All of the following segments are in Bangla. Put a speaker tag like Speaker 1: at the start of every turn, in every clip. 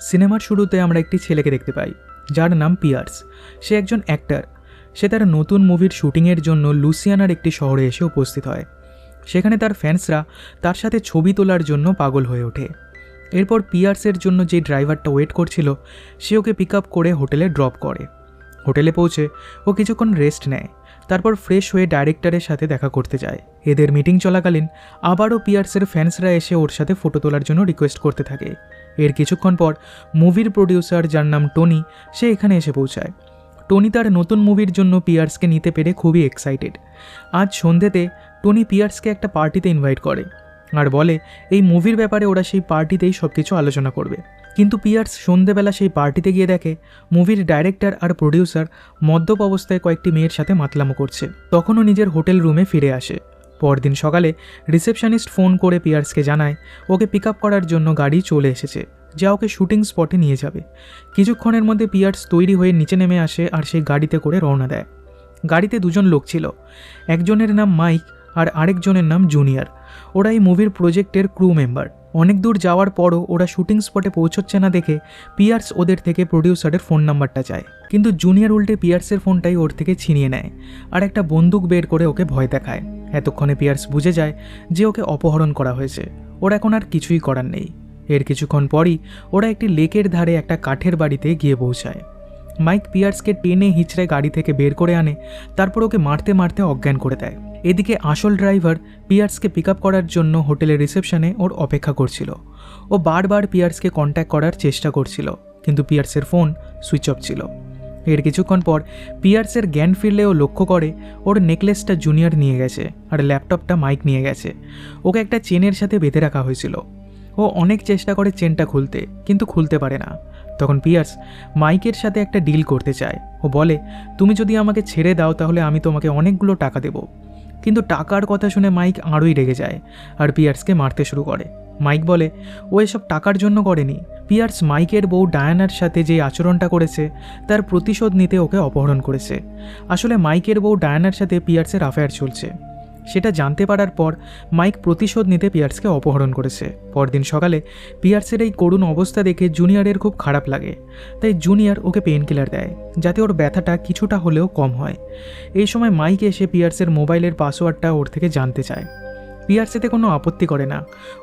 Speaker 1: সিনেমার শুরুতে আমরা একটি ছেলেকে দেখতে পাই, যার নাম পিয়ার্স। সে একজন অ্যাক্টার। সে তার নতুন মুভির শুটিংয়ের জন্য লুসিয়ানার একটি শহরে এসে উপস্থিত হয়। সেখানে তার ফ্যান্সরা তার সাথে ছবি তোলার জন্য পাগল হয়ে ওঠে। এরপর পিয়ার্সের জন্য যে ড্রাইভারটা ওয়েট করছিল, সে ওকে পিক আপ করে হোটেলে ড্রপ করে। হোটেলে পৌঁছে ও কিছুক্ষণ রেস্ট নেয়, তারপর ফ্রেশ হয়ে ডাইরেক্টরের সাথে দেখা করতে যায়। এদের মিটিং চলাকালীন আবারও পিয়ার্সের ফ্যান্সরা এসে ওর সাথে ফটো তোলার জন্য রিকোয়েস্ট করতে থাকে। এর কিছুক্ষণ পর মুভির প্রডিউসার যার নাম টনি, সে এখানে এসে পৌঁছায়। টনি তার নতুন মুভির জন্য পিয়ার্সকে নিতে পেরে খুবই এক্সাইটেড আজ সন্ধ্যেতে টনি পিয়ার্সকে একটা পার্টিতে ইনভাইট করে আর বলে, এই মুভির ব্যাপারে ওরা সেই পার্টিতেই সব কিছু আলোচনা করবে। কিন্তু পিয়ার্স সন্ধেবেলা সেই পার্টিতে গিয়ে দেখে, মুভির ডাইরেক্টর আর প্রডিউসার মদ্যপ অবস্থায় কয়েকটি মেয়ের সাথে মাতলামো করছে। তখনও নিজের হোটেল রুমে ফিরে আসে। পরদিন সকালে রিসেপশনিস্ট ফোন করে পিয়ার্সকে জানায়, ওকে পিক করার জন্য গাড়ি চলে এসেছে। যা ওকে শুটিং স্পটে নিয়ে যাবে। কিছুক্ষণের মধ্যে পিয়ার্স তৈরি হয়ে নিচে নেমে আসে আর সেই গাড়িতে করে রওনা দেয়। গাড়িতে দুজন লোক ছিল। একজনের নাম মাইক আর আরেকজনের নাম জুনিয়র। ওরা এই মুভির প্রজেক্টের ক্রু মেম্বার। অনেক দূর যাওয়ার পরও ওরা শুটিং স্পটে পৌঁছচ্ছে না দেখে পিয়ার্স ওদের থেকে প্রডিউসারের ফোন নাম্বারটা চায়। কিন্তু জুনিয়র উল্টে পিয়ার্সের ফোনটাই ওর থেকে ছিনিয়ে নেয় আর একটা বন্দুক বের করে ওকে ভয় দেখায়। এতক্ষণে পিয়ার্স বুঝে যায় যে ওকে অপহরণ করা হয়েছে। ওর এখন আর কিছুই করার নেই। এর কিছুক্ষণ পরই ওরা একটি লেকের ধারে একটা কাঠের বাড়িতে গিয়ে পৌঁছায়। মাইক পিয়ার্সকে টেনে হিচড়ে গাড়ি থেকে বের করে আনে, তারপর ওকে মারতে মারতে অজ্ঞান করে দেয়। এদিকে আসল ড্রাইভার পিয়ার্সকে পিক করার জন্য হোটেলের রিসেপশনে ওর অপেক্ষা করছিল। ও বারবার পিয়ার্সকে কন্ট্যাক্ট করার চেষ্টা করছিল, কিন্তু পিয়ার্সের ফোন সুইচ অফ ছিল। এর কিছুক্ষণ পর পিয়ার্সের জ্ঞান ফিরলে ও লক্ষ্য করে ওর নেকলেসটা জুনিয়র নিয়ে গেছে আর ল্যাপটপটা মাইক নিয়ে গেছে। ওকে একটা চেনের সাথে বেঁধে রাখা হয়েছিল। ও অনেক চেষ্টা করে চেনটা খুলতে, কিন্তু খুলতে পারে না। তখন পিয়ার্স মাইকের সাথে একটা ডিল করতে চায়। ও বলে, তুমি যদি আমাকে ছেড়ে দাও তাহলে আমি তোমাকে অনেকগুলো টাকা দেবো। কিন্তু টাকার কথা শুনে মাইক আরোই রেগে যায় আর পিয়ার্সকে মারতে শুরু করে। মাইক বলে, ও এসব টাকার জন্য করেনি। পিয়ার্স মাইকের বউ ডায়ানার সাথে যে আচরণটা করেছে, তার প্রতিশোধ নিতে ওকে অপহরণ করেছে। আসলে মাইকের বউ ডায়ানার সাথে পিয়ার্সের অ্যাফেয়ার চলছে। সেটা জানতে পারার পর, মাইক প্রতিশোধ নিতে পিয়ার্সকে অপহরণ করেছে। পরদিন সকালে, পিয়ার্সের এই করুণ অবস্থা দেখে জুনিয়রের খুব খারাপ লাগে। তাই জুনিয়র ওকে পেন কিলার দেয়, যাতে ওর ব্যথাটা কিছুটা হলেও কম হয়। এই সময় মাইক এসে পিয়ার্সের মোবাইলের পাসওয়ার্ডটা ওর থেকে জানতে চায়। পিয়ার্স এতে কোনো আপত্তি করে না।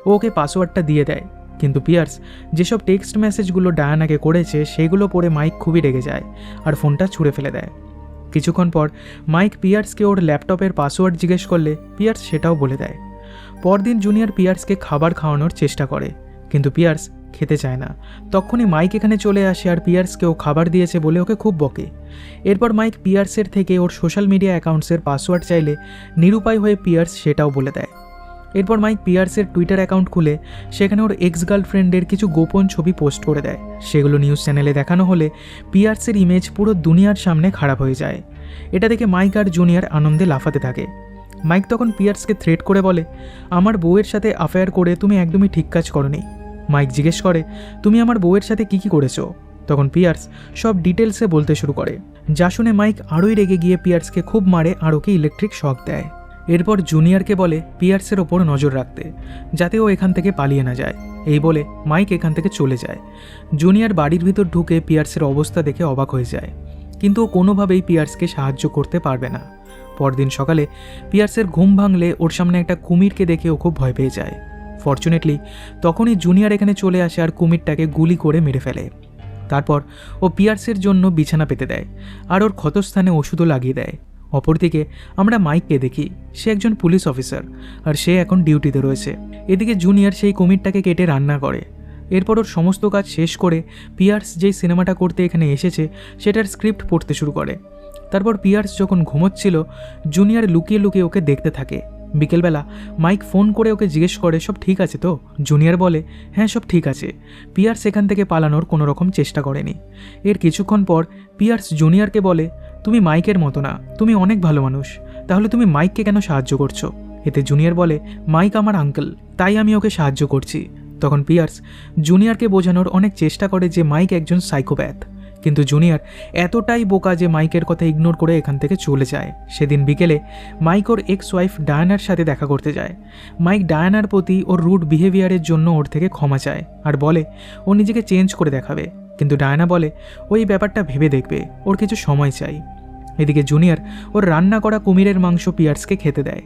Speaker 1: ও ওকে পাসওয়ার্ডটা দিয়ে দেয়। কিন্তু পিয়ার্স, যেসব টেক্সট মেসেজগুলো ডায়ানাকে করেছে, সেগুলো পড়ে মাইক খুবই রেগে যায় আর ফোনটা ছুঁড়ে ফেলে দেয়। কিছুক্ষণ পর মাইক পিয়ার্সকে ওর ল্যাপটপের পাসওয়ার্ড জিজ্ঞেস করলে পিয়ার্স সেটাও বলে দেয়। পরদিন জুনিয়র পিয়ার্সকে খাবার খাওয়ানোর চেষ্টা করে, কিন্তু পিয়ার্স খেতে চায় না। তখনই মাইক এখানে চলে আসে আর পিয়ার্সকে ও খাবার দিয়েছে বলে ওকে খুব বকে। এরপর মাইক পিয়ার্সের থেকে ওর সোশ্যাল মিডিয়া অ্যাকাউন্টসের পাসওয়ার্ড চাইলে নিরুপায় হয়ে পিয়ার্স সেটাও বলে দেয়। এরপর মাইক পিয়ার্সের টুইটার অ্যাকাউন্ট খুলে সেখানে ওর এক্স গার্লফ্রেন্ডের কিছু গোপন ছবি পোস্ট করে দেয়। সেগুলো নিউজ চ্যানেলে দেখানো হলে পিয়ার্সের ইমেজ পুরো দুনিয়ার সামনে খারাপ হয়ে যায়। এটা দেখে মাইক আর জুনিয়র আনন্দে লাফাতে থাকে। মাইক তখন পিয়ার্সকে থ্রেট করে বলে, আমার বউয়ের সাথে অ্যাফেয়ার করে তুমি একদমই ঠিক কাজ করনি। মাইক জিজ্ঞেস করে, তুমি আমার বউয়ের সাথে কী কী করেছ? তখন পিয়ার্স সব ডিটেলসে বলতে শুরু করে। যা শুনে মাইক আরোই রেগে গিয়ে পিয়ার্সকে খুব মারে আর ওকে ইলেকট্রিক শক দেয়। এরপর জুনিয়রকে বলে পিয়ার্সের ওপর নজর রাখতে, যাতে ও এখান থেকে পালিয়ে না যায়। এই বলে মাইক এখান থেকে চলে যায়। জুনিয়র বাড়ির ভিতর ঢুকে পিয়ার্সের অবস্থা দেখে অবাক হয়ে যায়। কিন্তু ও কোনোভাবেই পিয়ার্সকে সাহায্য করতে পারবে না। পরদিন সকালে পিয়ার্সের ঘুম ভাঙলে ওর সামনে একটা কুমিরকে দেখে ও খুব ভয় পেয়ে যায়। ফর্চুনেটলি তখনই জুনিয়র এখানে চলে আসে আর কুমিরটাকে গুলি করে মেরে ফেলে। তারপর ও পিয়ার্সের জন্য বিছানা পেতে দেয় আর ওর ক্ষতস্থানে ওষুধও লাগিয়ে দেয়। অপরদিকে, আমরা মাইককে দেখি। সে একজন পুলিশ অফিসার, আর সে এখন ডিউটিতে রয়েছে। এদিকে জুনিয়র সেই কুমিরটাকে কেটে রান্না করে। এরপর ওর সমস্ত কাজ শেষ করে পিয়ার্স যেই সিনেমাটা করতে এখানে এসেছে, সেটার স্ক্রিপ্ট পড়তে শুরু করে। তারপর পিয়ার্স যখন ঘুমোচ্ছিল, জুনিয়র লুকিয়ে লুকিয়ে ওকে দেখতে থাকে। বিকেলবেলা মাইক ফোন করে ওকে জিজ্ঞেস করে, সব ঠিক আছে তো? জুনিয়র বলে হ্যাঁ সব ঠিক আছে। পিয়ার্স এখান থেকে পালানোর কোনো রকম চেষ্টা করেনি। এর কিছুক্ষণ পর পিয়ার্স জুনিয়রকে বলে তুমি মাইকের মতো না, তুমি অনেক ভালো মানুষ। তাহলে তুমি মাইককে কেন সাহায্য করছ? এতে জুনিয়র বলে, মাইক আমার আঙ্কেল, তাই আমি ওকে সাহায্য করছি। তখন পিয়ার্স, জুনিয়রকে বোঝানোর অনেক চেষ্টা করে যে মাইক একজন সাইকোপ্যাথ। কিন্তু জুনিয়র এতটাই বোকা যে মাইকের কথা ইগনোর করে এখান থেকে চলে যায়। সেদিন বিকেলে, মাইক ওর এক্স ওয়াইফ ডায়ানার সাথে দেখা করতে যায়। মাইক ডায়ানার প্রতি ওর রুট বিহেভিয়ারের জন্য ওর থেকে ক্ষমা চায় আর বলে, ও নিজেকে চেঞ্জ করে দেখাবে। কিন্তু ডায়ানা বলে, ওই ব্যাপারটা ভেবে দেখবে, ওর কিছু সময় চাই। এদিকে জুনিয়র ওর রান্না করা কুমিরের মাংস পিয়ার্সকে খেতে দেয়।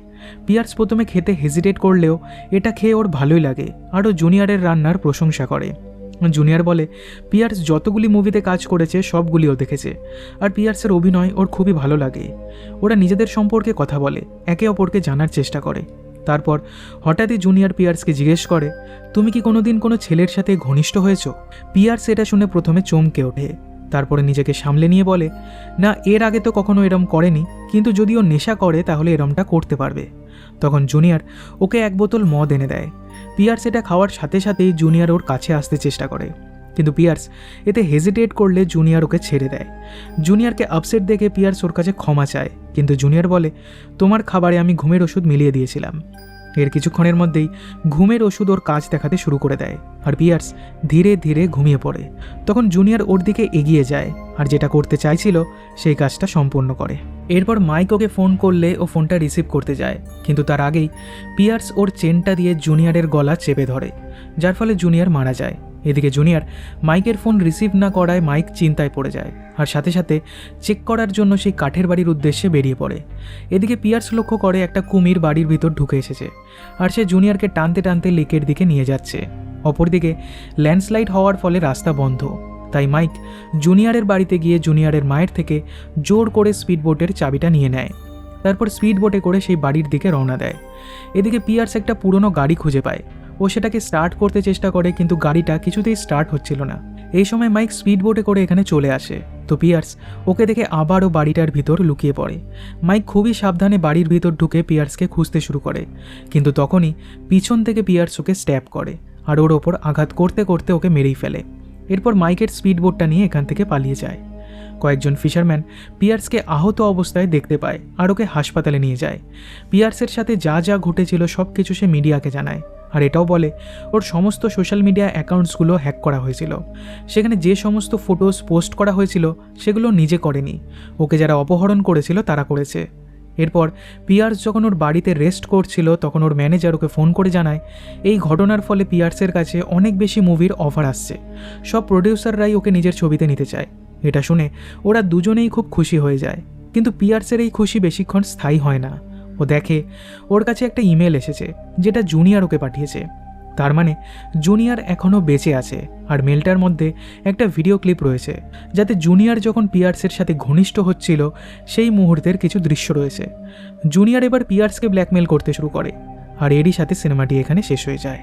Speaker 1: পিয়ার্স প্রথমে খেতে হেজিটেট করলেও এটা খেয়ে ওর ভালোই লাগে, আরও জুনিয়রের রান্নার প্রশংসা করে। জুনিয়র বলে, পিয়ার্স যতগুলি মুভিতে কাজ করেছে, সবগুলিও দেখেছে। আর পিয়ার্সের অভিনয় ওর খুবই ভালো লাগে। ওরা নিজেদের সম্পর্কে কথা বলে, একে অপরকে জানার চেষ্টা করে। তারপর হঠাৎই জুনিয়র পিয়ার্সকে জিজ্ঞেস করে, তুমি কি কোনোদিন কোনো ছেলের সাথে ঘনিষ্ঠ হয়েছো? পিয়ার্স এটা শুনে প্রথমে চমকে ওঠে। তারপরে নিজেকে সামলে নিয়ে বলে, না, এর আগে তো কখনো এরম করেনি, কিন্তু যদি ও নেশা করে, তাহলে এরমটা করতে পারবে। তখন জুনিয়র ওকে এক বোতল মদ এনে দেয়। পিয়ার্স এটা খাওয়ার সাথে সাথেই জুনিয়র ওর কাছে আসতে চেষ্টা করে। কিন্তু পিয়ার্স এতে হেজিটেট করলে জুনিয়র ওকে ছেড়ে দেয়। জুনিয়রকে আপসেট দেখে পিয়ার্স ওর কাছে ক্ষমা চায়, কিন্তু জুনিয়র বলে, তোমার খাবারে আমি ঘুমের ওষুধ মিলিয়ে দিয়েছিলাম। এর কিছুক্ষণের মধ্যেই ঘুমের ওষুধ ওর কাজ দেখাতে শুরু করে দেয় আর পিয়ার্স ধীরে ধীরে ঘুমিয়ে পড়ে। তখন জুনিয়র ওর দিকে এগিয়ে যায় আর যেটা করতে চাইছিল সেই কাজটা সম্পূর্ণ করে। এরপর মাইক ওকে ফোন করলে ও ফোনটা রিসিভ করতে যায়, কিন্তু তার আগেই পিয়ার্স ওর চেনটা দিয়ে জুনিয়রের গলা চেপে ধরে, যার ফলে জুনিয়র মারা যায়। এদিকে জুনিয়র মাইকের ফোন রিসিভ না করায় মাইক চিন্তায় পড়ে যায়, আর সাথে সাথে চেক করার জন্য সেই কাঠের বাড়ির উদ্দেশ্যে বেরিয়ে পড়ে। এদিকে পিয়ার্স লক্ষ্য করে একটা কুমির বাড়ির ভিতর ঢুকে এসেছে, আর সে জুনিয়রকে টানতে টানতে লেকের দিকে নিয়ে যাচ্ছে। অপরদিকে ল্যান্ডস্লাইড হওয়ার ফলে রাস্তা বন্ধ, তাই মাইক জুনিয়রের বাড়িতে গিয়ে জুনিয়রের মায়ের থেকে জোর করে স্পিডবোটের চাবিটা নিয়ে নেয়, তারপর স্পিডবোটে করে সেই বাড়ির দিকে রওনা দেয়। এদিকে পিয়ার্স একটা পুরনো গাড়ি খুঁজে পায় ও সেটাকে স্টার্ট করতে চেষ্টা করে, কিন্তু গাড়িটা কিছুতেই স্টার্ট হচ্ছিল না। এই সময় মাইক স্পিডবোটে করে এখানে চলে আসে। তো পিয়ার্স, ওকে দেখে আবারও বাড়িটার ভিতর লুকিয়ে পড়ে। মাইক খুবই সাবধানে বাড়ির ভিতর ঢুকে পিয়ার্সকে খুঁজতে শুরু করে। কিন্তু তখনই পিছন থেকে পিয়ার্স ওকে স্ট্যাপ করে আর ওর ওপর আঘাত করতে করতে ওকে মেরেই ফেলে। এরপর মাইকের স্পিডবোটটা নিয়ে এখান থেকে পালিয়ে যায়। কয়েকজন ফিশারম্যান পিয়ার্সকে আহত অবস্থায় দেখতে পায় আর ওকে হাসপাতালে নিয়ে যায়। পিয়ার্সের সাথে যা যা ঘটেছিল সব কিছু সে মিডিয়াকে জানায়। আর এটাও বলে, ওর সমস্ত সোশ্যাল মিডিয়া অ্যাকাউন্টসগুলো হ্যাক করা হয়েছিল। সেখানে যে সমস্ত ফটোস পোস্ট করা হয়েছিল, সেগুলো নিজে করেনি। ওকে যারা অপহরণ করেছিল, তারা করেছে। এরপর পিয়ার্স যখন ওর বাড়িতে রেস্ট করছিল, তখন ওর ম্যানেজার ওকে ফোন করে জানায়, এই ঘটনার ফলে পিয়ার্সের কাছে অনেক বেশি মুভির অফার আসছে। সব প্রডিউসাররাই ওকে নিজের ছবিতে নিতে চায়। এটা শুনে ওরা দুজনেই খুব খুশি হয়ে যায়। কিন্তু পিয়ার্সের এই খুশি বেশিক্ষণ স্থায়ী হয় না। ও দেখে ওর কাছে একটা ইমেল এসেছে, যেটা জুনিয়র ওকে পাঠিয়েছে। তার মানে জুনিয়র এখনও বেঁচে আছে আর মেলটার মধ্যে একটা ভিডিও ক্লিপ রয়েছে, যাতে জুনিয়র যখন পিয়ার্সের সাথে ঘনিষ্ঠ হচ্ছিল, সেই মুহূর্তের কিছু দৃশ্য রয়েছে। জুনিয়র এবার পিয়ার্সকে ব্ল্যাকমেল করতে শুরু করে, আর এরই সাথে সিনেমাটি এখানে শেষ হয়ে যায়।